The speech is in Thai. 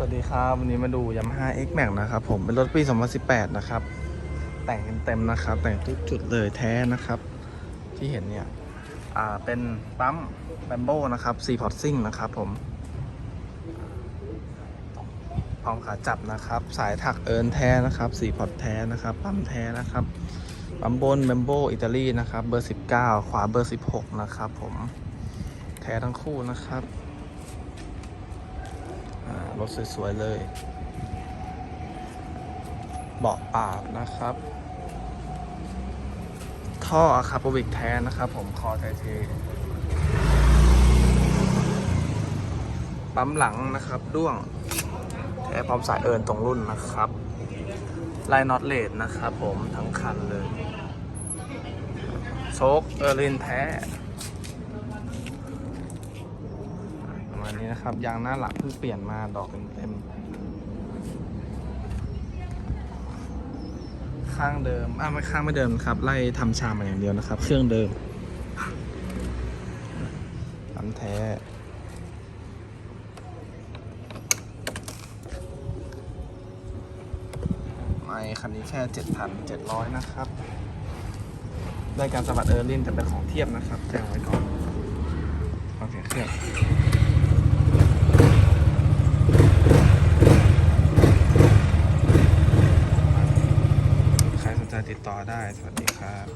สวัสดีครับ วันนี้มาดู Yamaha X Max นะครับ ผมเป็นรถปี 2018 นะครับ แต่งเต็มๆนะครับ แต่งทุกจุดเลยแท้นะครับ ที่เห็นเนี่ย อ่าเป็นปั๊มแบมโบนะครับ4พอร์ตซิ่งนะครับผมพร้อมขาจับนะครับ สายถักเอิร์นแท้นะครับ4พอร์ตแท้นะครับ ปั๊มแท้นะครับ ปั๊มบนแบมโบอิตาลีนะครับ เบอร์ 19 ขวาเบอร์ 16 นะครับผมแท้ทั้งคู่นะครับ รถสวยๆเลย เบาะปาบนะครับ ท่ออะคาโปวิกแท้นะครับผมคอไทเทปั๊มหลังนะครับด้วงแท้พร้อมสายเอินตรงรุ่นนะครับไลน์น็อตเลดนะครับผมทั้งคันเลยโชคเออร์ลินแท้ ประมา ณนี้นะครับ ยางหน้าหลังเพิ่งเปลี่ยนมาดอกเต็มๆข้างเดิมอะไม่ข้างไม่เดิมครับ ไล่ทำชามมาอย่างเดียวนะครับ เครื่องเดิมปั๊มแท้ไม่คันนี้แค่ 7,700 นะครับ ได้การสะบัดเออร์ลินแต่เป็นของเทียบนะครับแจ้งไว้ก่อนฟังเสียงเครื่อง ใครสนใจ ติดต่อได้ สวัสดีครับ